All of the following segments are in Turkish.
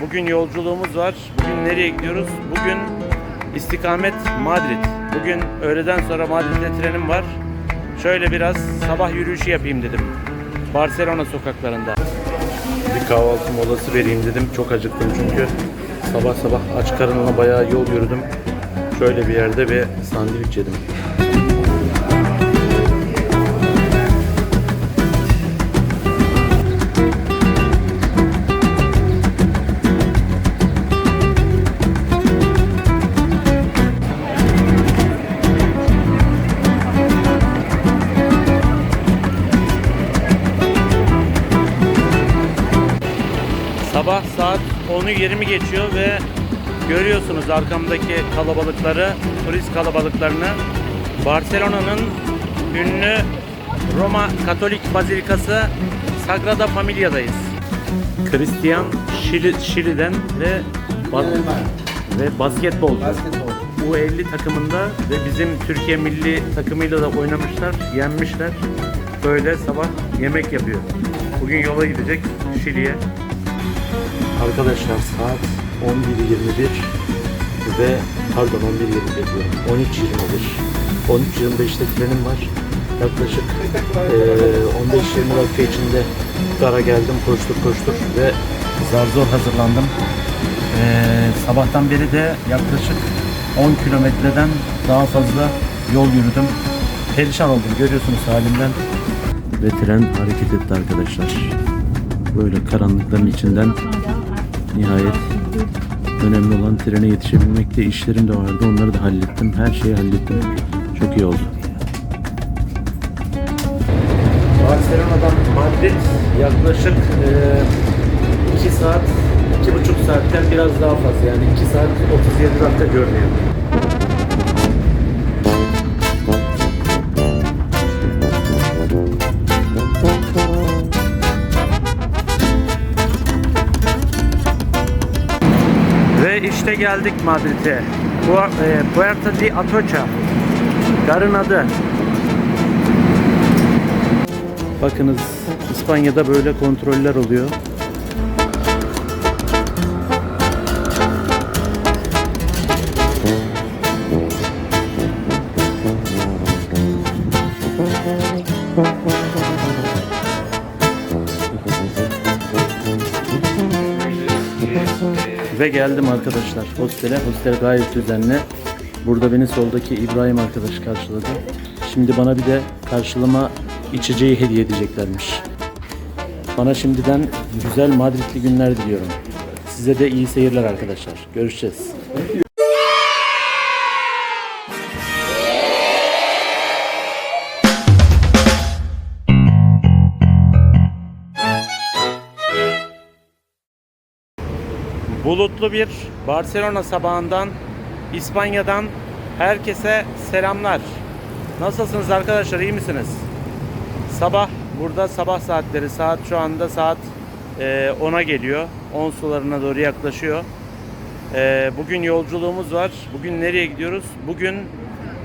Bugün yolculuğumuz var. Bugün nereye gidiyoruz? Bugün istikamet Madrid. Bugün öğleden sonra Madrid'de trenim var. Şöyle biraz sabah yürüyüşü yapayım dedim. Barcelona sokaklarında. Bir kahvaltı molası vereyim dedim. Çok acıktım çünkü. Sabah sabah aç karnına bayağı yol yürüdüm. Şöyle bir yerde bir sandviç yedim. 10'u 20 geçiyor ve görüyorsunuz arkamdaki kalabalıkları, turist kalabalıklarını. Barcelona'nın ünlü Roma Katolik Bazilikası Sagrada Familia'dayız. Hristiyan Şili, Şili'den ve bas- ve basketbol. U50 takımında ve bizim Türkiye milli takımıyla da oynamışlar, yenmişler. Böyle sabah yemek yapıyor. Bugün yola gidecek Şili'ye. Arkadaşlar saat 11.21 ve pardon 11.21 diyorum. 13.21 13.25'te trenim var. Yaklaşık eee 15-20 dakika içinde gara geldim koştur koştur ve zar zor hazırlandım. Eee, sabahtan beri de yaklaşık 10 kilometreden daha fazla yol yürüdüm. Perişan oldum görüyorsunuz halimden. Ve tren hareket etti arkadaşlar. Böyle karanlıkların içinden Nihayet önemli olan trene yetişebilmekte işlerim de vardı. Onları da hallettim. Her şeyi hallettim. Çok iyi oldu. Barcelona'dan Madrid yaklaşık 2 saat, 2,5 saatten biraz daha fazla. Yani 2 saat 37 dakika görünüyor. İşte geldik Madrid'e. E, Puerta de Atocha. Garın adı. Bakınız İspanya'da böyle kontroller oluyor. Ve geldim arkadaşlar hostele. Hostel gayet düzenli. Burada beni soldaki İbrahim arkadaş karşıladı. Şimdi bana bir de karşılama içeceği hediye edeceklermiş. Bana şimdiden güzel Madridli günler diliyorum. Size de iyi seyirler arkadaşlar. Görüşeceğiz. Bulutlu bir Barcelona sabahından İspanya'dan herkese selamlar. Nasılsınız arkadaşlar? iyi misiniz? Sabah burada sabah saatleri saat şu anda saat e, 10'a geliyor. 10 sularına doğru yaklaşıyor. E, bugün yolculuğumuz var. Bugün nereye gidiyoruz? Bugün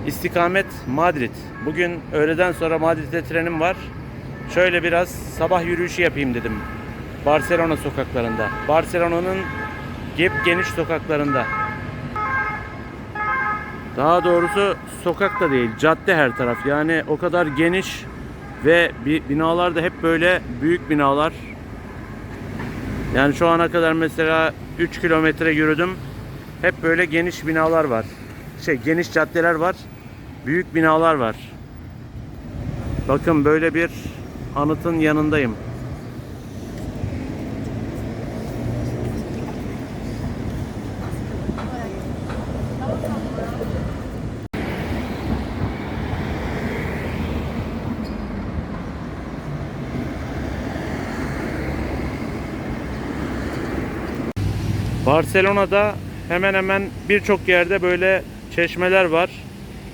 istikamet Madrid. Bugün öğleden sonra Madrid'de trenim var. Şöyle biraz sabah yürüyüşü yapayım dedim. Barcelona sokaklarında. Barcelona'nın gep geniş sokaklarında. Daha doğrusu sokak da değil, cadde her taraf. Yani o kadar geniş ve bi- binalar da hep böyle büyük binalar. Yani şu ana kadar mesela 3 kilometre yürüdüm. Hep böyle geniş binalar var. Şey geniş caddeler var. Büyük binalar var. Bakın böyle bir anıtın yanındayım. Barcelona'da hemen hemen birçok yerde böyle çeşmeler var.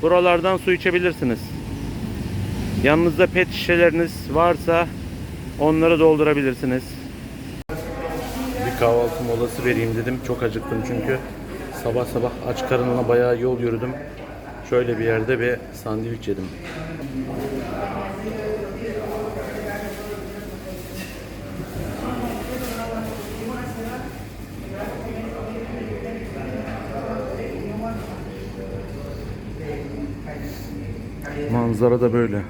Buralardan su içebilirsiniz. Yanınızda pet şişeleriniz varsa onları doldurabilirsiniz. Bir kahvaltı molası vereyim dedim. Çok acıktım çünkü. Sabah sabah aç karnına bayağı yol yürüdüm. Şöyle bir yerde bir sandviç yedim. Manzara da böyle.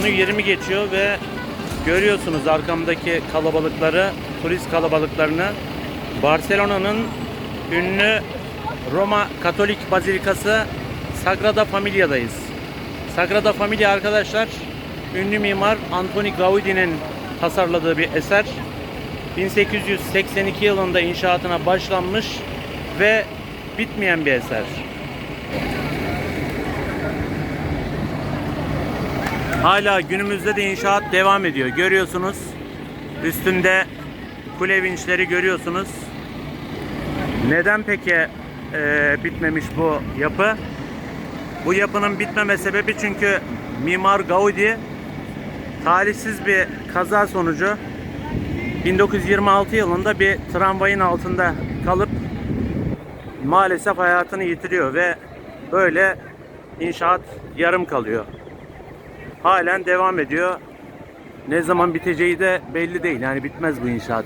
10'u 20 geçiyor ve görüyorsunuz arkamdaki kalabalıkları, turist kalabalıklarını. Barcelona'nın ünlü Roma Katolik Bazilikası Sagrada Familia'dayız. Sagrada Familia arkadaşlar ünlü mimar Antoni Gaudi'nin tasarladığı bir eser. 1882 yılında inşaatına başlanmış ve bitmeyen bir eser. Hala günümüzde de inşaat devam ediyor. Görüyorsunuz. Üstünde kule vinçleri görüyorsunuz. Neden peki e, bitmemiş bu yapı? Bu yapının bitmeme sebebi çünkü Mimar Gaudi talihsiz bir kaza sonucu 1926 yılında bir tramvayın altında kalıp maalesef hayatını yitiriyor ve böyle inşaat yarım kalıyor halen devam ediyor. Ne zaman biteceği de belli değil. Yani bitmez bu inşaat.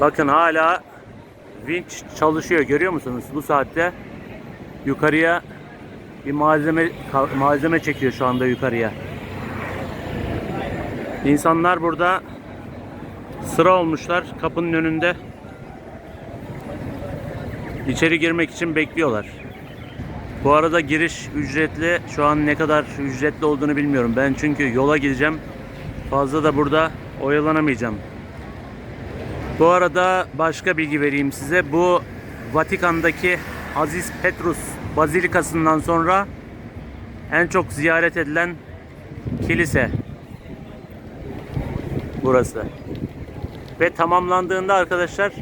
Bakın hala vinç çalışıyor. Görüyor musunuz? Bu saatte yukarıya bir malzeme malzeme çekiyor şu anda yukarıya. İnsanlar burada sıra olmuşlar kapının önünde. İçeri girmek için bekliyorlar. Bu arada giriş ücretli. Şu an ne kadar ücretli olduğunu bilmiyorum. Ben çünkü yola gideceğim. Fazla da burada oyalanamayacağım. Bu arada başka bilgi vereyim size. Bu Vatikan'daki Aziz Petrus Bazilikası'ndan sonra en çok ziyaret edilen kilise. Burası. Ve tamamlandığında arkadaşlar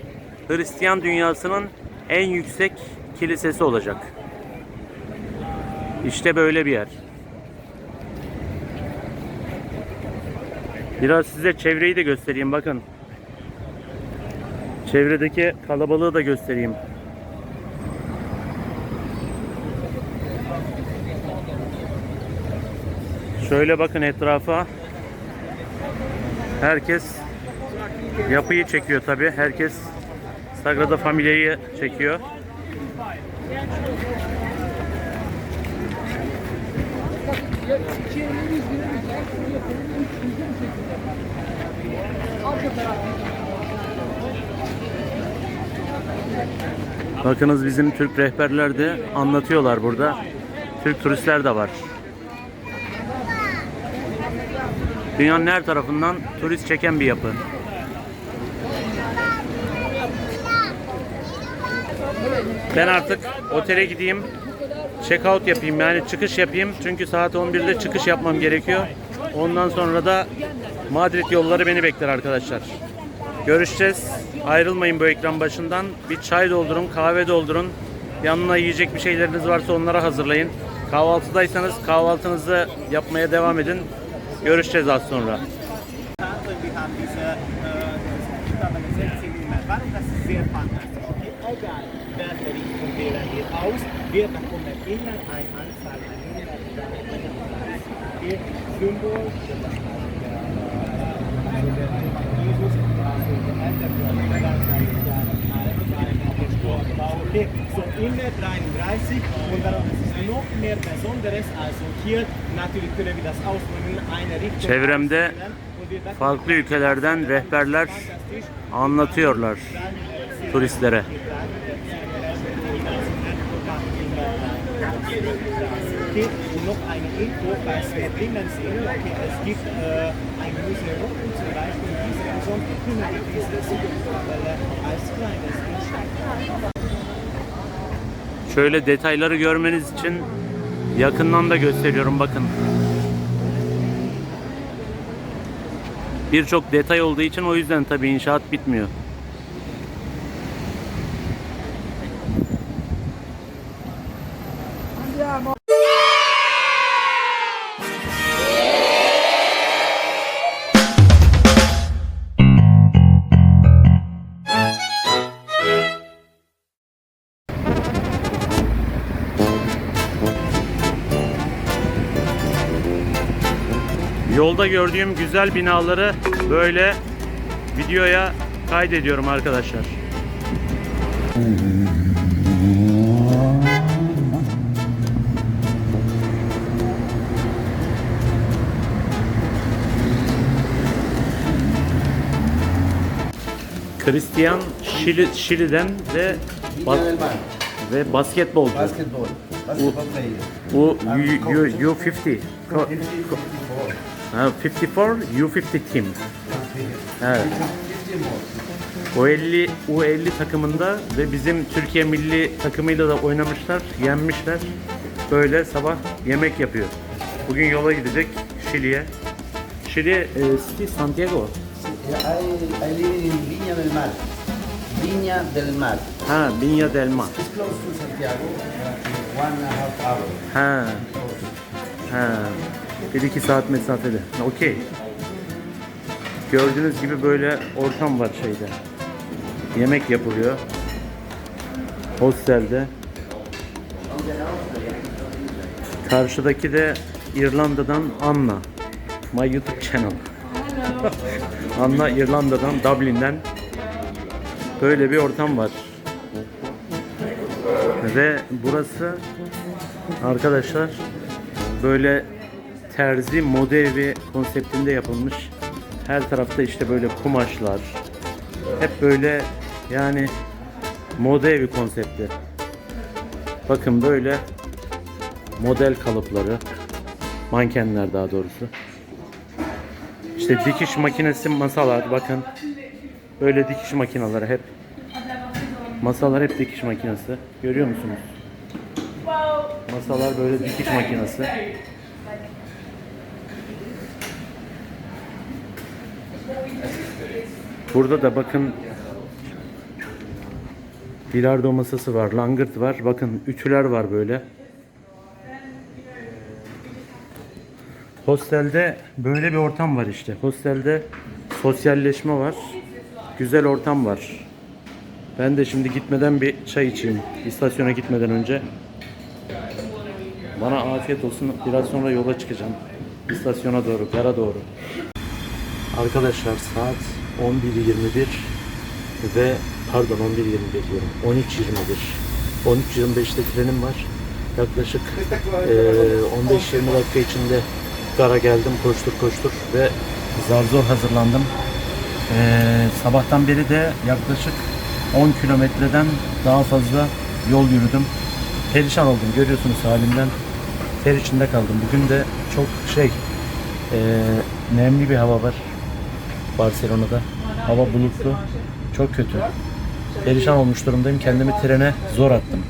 Hristiyan dünyasının en yüksek kilisesi olacak. İşte böyle bir yer. Biraz size çevreyi de göstereyim bakın. Çevredeki kalabalığı da göstereyim. Şöyle bakın etrafa. Herkes yapıyı çekiyor tabi. Herkes Sagrada Familia'yı çekiyor. Bakınız bizim Türk rehberler de anlatıyorlar burada. Türk turistler de var. Dünyanın her tarafından turist çeken bir yapı. Ben artık otele gideyim. Check out yapayım yani çıkış yapayım. Çünkü saat 11'de çıkış yapmam gerekiyor. Ondan sonra da Madrid yolları beni bekler arkadaşlar. Görüşeceğiz. Ayrılmayın bu ekran başından. Bir çay doldurun, kahve doldurun. Yanına yiyecek bir şeyleriniz varsa onlara hazırlayın. Kahvaltıdaysanız kahvaltınızı yapmaya devam edin. Görüşeceğiz az sonra. Und wir haben diese äh, Überbelesetzung im Erwartung, das ist sehr fantastisch. Okay? Egal, welche Wählen wir aus, wir bekommen immer eine Anzahl an Hinweisen, so in der 33 und dann ist es noch mehr Besonderes, also hier natürlich können wir das ausnehmen, eine Richtung Çevremde farklı ülkelerden rehberler anlatıyorlar turistlere. Und noch eine Info, sehen, okay, es gibt äh, ein Museum zum Beispiel diese Person können wir diese Siegelkapelle als kleines Şöyle detayları görmeniz için yakından da gösteriyorum bakın. Birçok detay olduğu için o yüzden tabii inşaat bitmiyor. Yolda gördüğüm güzel binaları böyle videoya kaydediyorum arkadaşlar. Christian Şili, Şili'den ve bas- ve basketbolcu. player. Bu U, U, U50. Ko- 50, 54. Ha, 54 U50 team. Evet. 50 more. O 50 U50 takımında ve bizim Türkiye milli takımıyla da oynamışlar, yenmişler. Böyle sabah yemek yapıyor. Bugün yola gidecek Şili'ye. Şili e, City Santiago. I, I live in Viña del Mar. Viña del Mar. Ha, Viña del Mar. It's close to Santiago, uh, one and a half hour. Ha. Ha. Bir iki saat mesafede. Okey. Gördüğünüz gibi böyle ortam var şeyde. Yemek yapılıyor. Hostelde. Karşıdaki de İrlanda'dan Anna. My YouTube channel. Anna İrlanda'dan, Dublin'den. Böyle bir ortam var. Ve burası Arkadaşlar böyle terzi moda evi konseptinde yapılmış. Her tarafta işte böyle kumaşlar. Hep böyle yani moda evi konsepti. Bakın böyle model kalıpları. Mankenler daha doğrusu. İşte dikiş makinesi masalar bakın. Böyle dikiş makineleri hep. Masalar hep dikiş makinesi. Görüyor musunuz? Masalar böyle dikiş makinesi. Burada da bakın bilardo masası var, langırt var. Bakın ütüler var böyle. Hostelde böyle bir ortam var işte. Hostelde sosyalleşme var. Güzel ortam var. Ben de şimdi gitmeden bir çay içeyim. İstasyona gitmeden önce. Bana afiyet olsun. Biraz sonra yola çıkacağım. İstasyona doğru, gara doğru. Arkadaşlar saat 11.21 ve pardon 11.21 diyorum 13.21 13.25'te trenim var. Yaklaşık eee, 15-20 dakika içinde gara geldim koştur koştur ve Zar zor hazırlandım. Ee, sabahtan beri de yaklaşık 10 kilometreden daha fazla yol yürüdüm. Perişan oldum görüyorsunuz halimden. Ter içinde kaldım. Bugün de çok şey ee, nemli bir hava var Barcelona'da. Hava bulutlu. Çok kötü. Perişan olmuş durumdayım. Kendimi trene zor attım.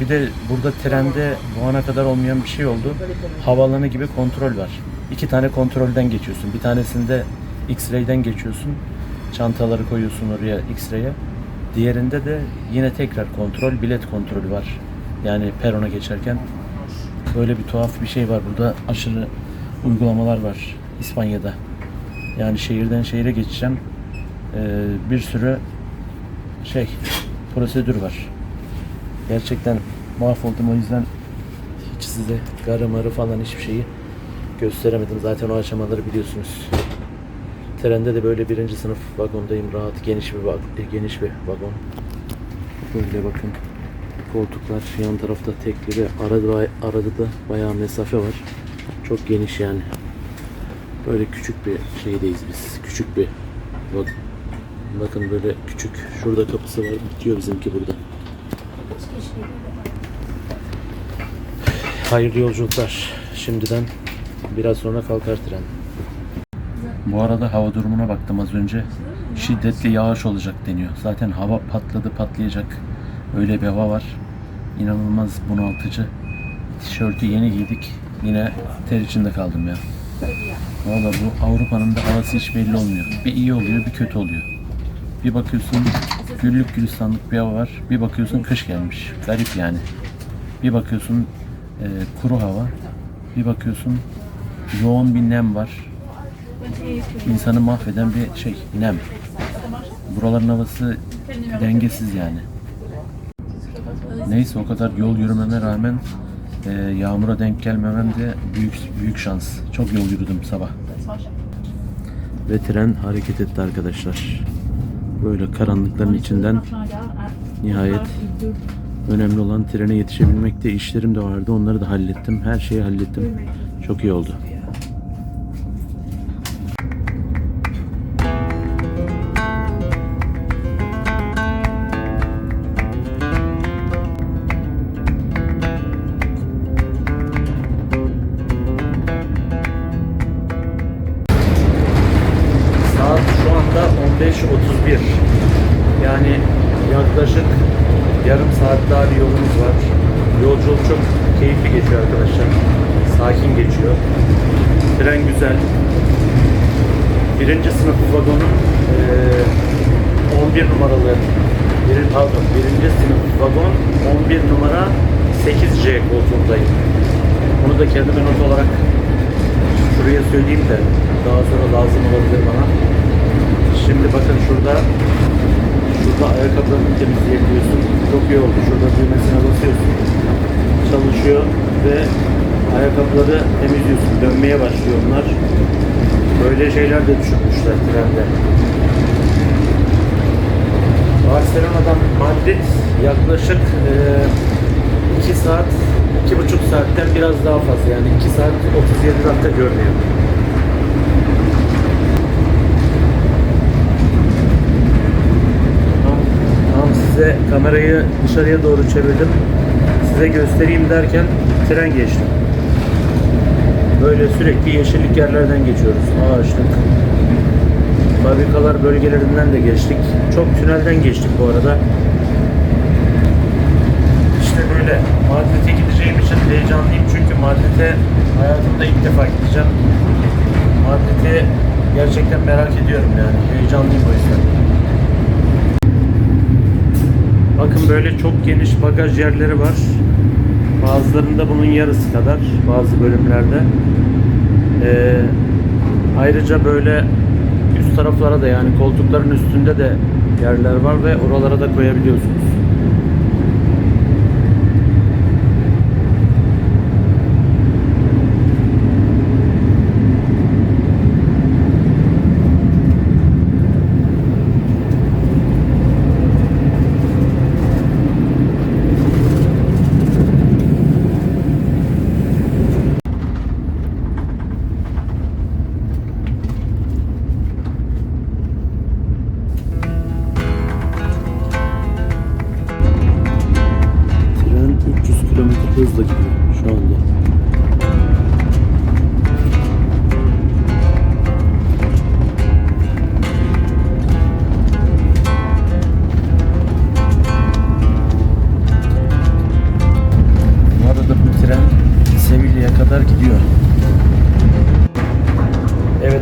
Bir de burada trende bu ana kadar olmayan bir şey oldu. Havaalanı gibi kontrol var. İki tane kontrolden geçiyorsun. Bir tanesinde X-ray'den geçiyorsun. Çantaları koyuyorsun oraya X-ray'e. Diğerinde de yine tekrar kontrol, bilet kontrolü var. Yani perona geçerken böyle bir tuhaf bir şey var burada. Aşırı uygulamalar var İspanya'da. Yani şehirden şehire geçeceğim. Ee, bir sürü şey prosedür var. Gerçekten mahvoldum o yüzden hiç size garı marı falan hiçbir şeyi gösteremedim. Zaten o aşamaları biliyorsunuz. Trende de böyle birinci sınıf vagondayım. Rahat, geniş bir vag- geniş bir vagon. Böyle bakın. Koltuklar yan tarafta tekli ve arada, arada da bayağı mesafe var. Çok geniş yani. Böyle küçük bir şeydeyiz biz. Küçük bir bak bakın böyle küçük. Şurada kapısı var. Bitiyor bizimki burada. Hayırlı yolculuklar. Şimdiden biraz sonra kalkar tren. Bu arada hava durumuna baktım az önce. Şiddetli yağış olacak deniyor. Zaten hava patladı patlayacak. Öyle bir hava var. İnanılmaz bunaltıcı. Tişörtü yeni giydik. Yine ter içinde kaldım ya. Valla bu Avrupa'nın da havası hiç belli olmuyor. Bir iyi oluyor bir kötü oluyor. Bir bakıyorsun güllük gülistanlık bir hava var. Bir bakıyorsun kış gelmiş. Garip yani. Bir bakıyorsun e, kuru hava. Bir bakıyorsun yoğun bir nem var. İnsanı mahveden bir şey nem. Buraların havası dengesiz yani. Neyse o kadar yol yürümeme rağmen e, yağmura denk gelmemem de büyük büyük şans. Çok yol yürüdüm sabah. Ve tren hareket etti arkadaşlar. Böyle karanlıkların içinden nihayet önemli olan trene yetişebilmekte işlerim de vardı. Onları da hallettim. Her şeyi hallettim. Çok iyi oldu. Vagonun eee, 11 numaralı bir, pardon, birinci sınıf vagon 11 numara 8C koltuğundayım. Bunu da kendime not olarak şuraya söyleyeyim de daha sonra lazım olabilir bana. Şimdi bakın şurada şurada ayakkabılarını temizleyebiliyorsun. Çok iyi oldu. Şurada düğmesine basıyorsun. Çalışıyor ve ayakkabıları temizliyorsun. Dönmeye başlıyor onlar. Böyle şeyler de düşünmüşler trende. Barcelona'dan Madrid yaklaşık 2 saat, iki buçuk saatten biraz daha fazla yani 2 saat 37 dakika görünüyor. Size kamerayı dışarıya doğru çevirdim. Size göstereyim derken tren geçti. Böyle sürekli yeşillik yerlerden geçiyoruz. Ağaçlık. Fabrikalar bölgelerinden de geçtik. Çok tünelden geçtik bu arada. İşte böyle. Madrid'e gideceğim için heyecanlıyım çünkü Madrid'e hayatımda ilk defa gideceğim. Madrid'i gerçekten merak ediyorum yani. Heyecanlıyım o yüzden. Bakın böyle çok geniş bagaj yerleri var. Bazılarında bunun yarısı kadar bazı bölümlerde. Ee, ayrıca böyle üst taraflara da yani koltukların üstünde de yerler var ve oralara da koyabiliyorsunuz.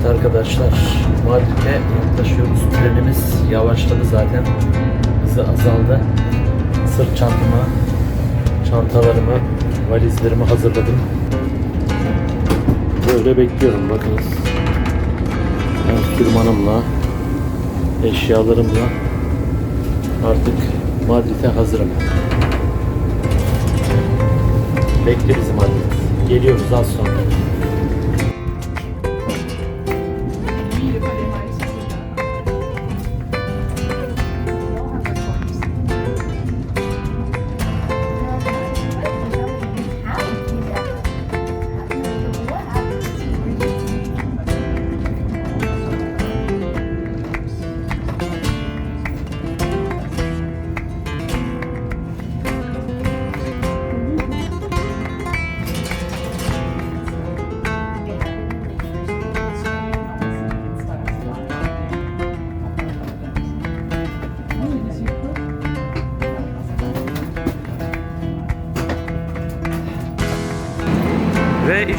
Arkadaşlar, Madrid'e yaklaşıyoruz. Trenimiz yavaşladı zaten. Hızı azaldı. Sırt çantamı, çantalarımı, valizlerimi hazırladım. Böyle bekliyorum bakınız. Ben sürmanımla, eşyalarımla artık Madrid'e hazırım. Bekle bizi Madrid. Geliyoruz az sonra.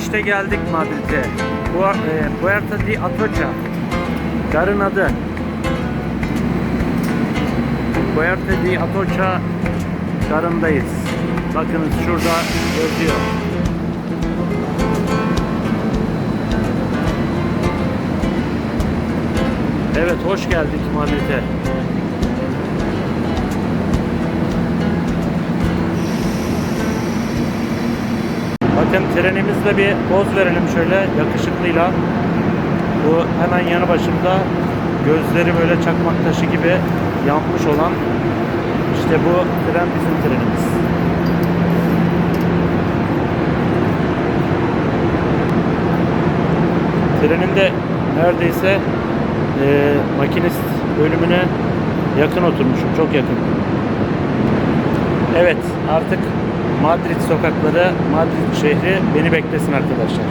İşte geldik Madrid'e. Bu e, Puerta de Atocha. Garın adı. Puerta de Atocha garındayız. Bakınız şurada yazıyor. Evet hoş geldik Madrid'e. Bakın trenimizde bir poz verelim şöyle yakışıklıyla. Bu hemen yanı başımda gözleri böyle çakmak taşı gibi yanmış olan işte bu tren bizim trenimiz. Trenin de neredeyse e, makinist bölümüne yakın oturmuşum. Çok yakın. Evet artık Madrid sokakları, Madrid şehri beni beklesin arkadaşlar.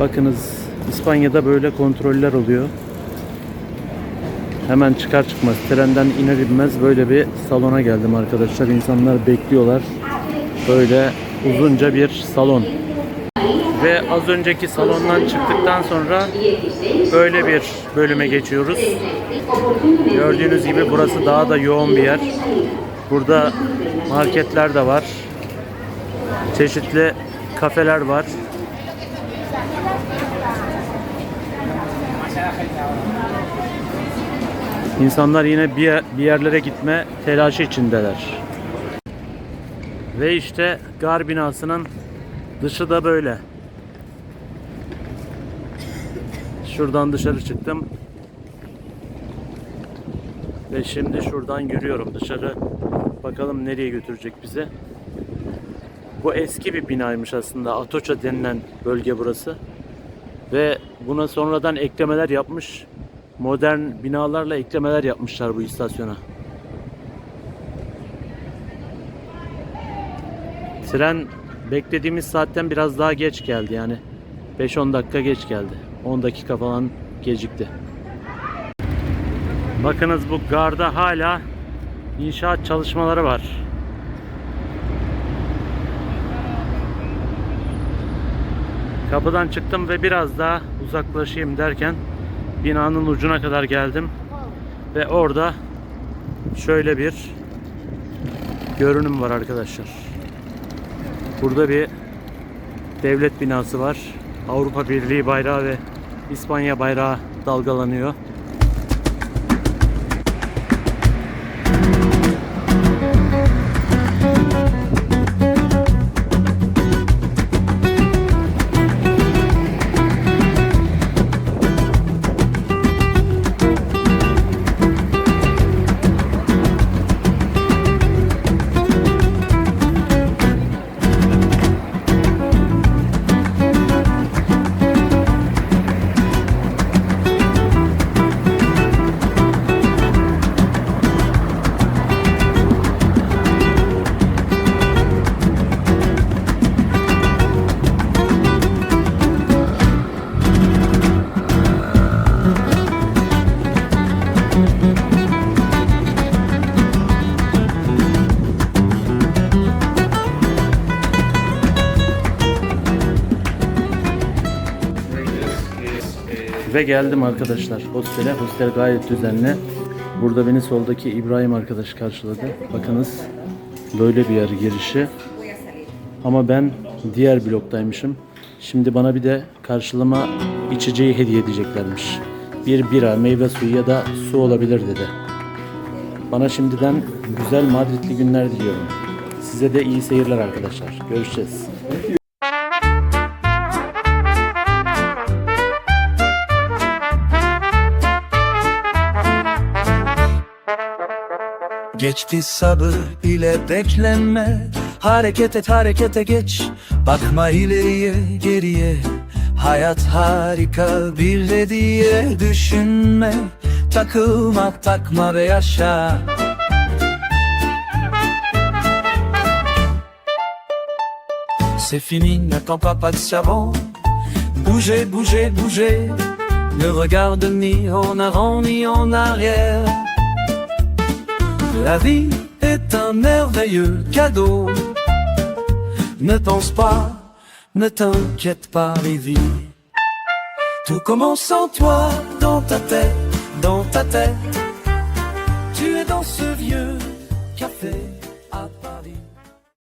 Bakınız İspanya'da böyle kontroller oluyor. Hemen çıkar çıkmaz trenden iner inmez böyle bir salona geldim arkadaşlar. İnsanlar bekliyorlar. Böyle uzunca bir salon. Ve az önceki salondan çıktıktan sonra böyle bir bölüme geçiyoruz. Gördüğünüz gibi burası daha da yoğun bir yer. Burada marketler de var. Çeşitli kafeler var. İnsanlar yine bir, bir yerlere gitme telaşı içindeler. Ve işte gar binasının dışı da böyle. Şuradan dışarı çıktım. Ve şimdi şuradan yürüyorum dışarı. Bakalım nereye götürecek bizi. Bu eski bir binaymış aslında. Atocha denilen bölge burası. Ve buna sonradan eklemeler yapmış. Modern binalarla eklemeler yapmışlar bu istasyona. Tren beklediğimiz saatten biraz daha geç geldi yani. 5-10 dakika geç geldi. 10 dakika falan gecikti. Bakınız bu garda hala inşaat çalışmaları var. Kapıdan çıktım ve biraz daha uzaklaşayım derken binanın ucuna kadar geldim. Ve orada şöyle bir görünüm var arkadaşlar. Burada bir devlet binası var. Avrupa Birliği bayrağı ve İspanya bayrağı dalgalanıyor. Ve geldim arkadaşlar hostele. Hostel gayet düzenli. Burada beni soldaki İbrahim arkadaş karşıladı. Bakınız böyle bir yer girişi. Ama ben diğer bloktaymışım. Şimdi bana bir de karşılama içeceği hediye edeceklermiş. Bir bira, meyve suyu ya da su olabilir dedi. Bana şimdiden güzel Madridli günler diliyorum. Size de iyi seyirler arkadaşlar. Görüşeceğiz. Geçti sabır ile beklenme. Hareket et harekete geç. Bakma ileriye geriye. Hayat harika bir hediye Düşünme. Takılma takma ve yaşa. C'est fini, n'attends pas de savon Bougez, bougez, bougez. Ne regarde ni en avant ni en arrière La vie est un merveilleux cadeau. Ne pense pas, ne t'inquiète pas, Lévi. Tout commence en toi, dans ta tête, dans ta tête. Tu es dans ce vieux café.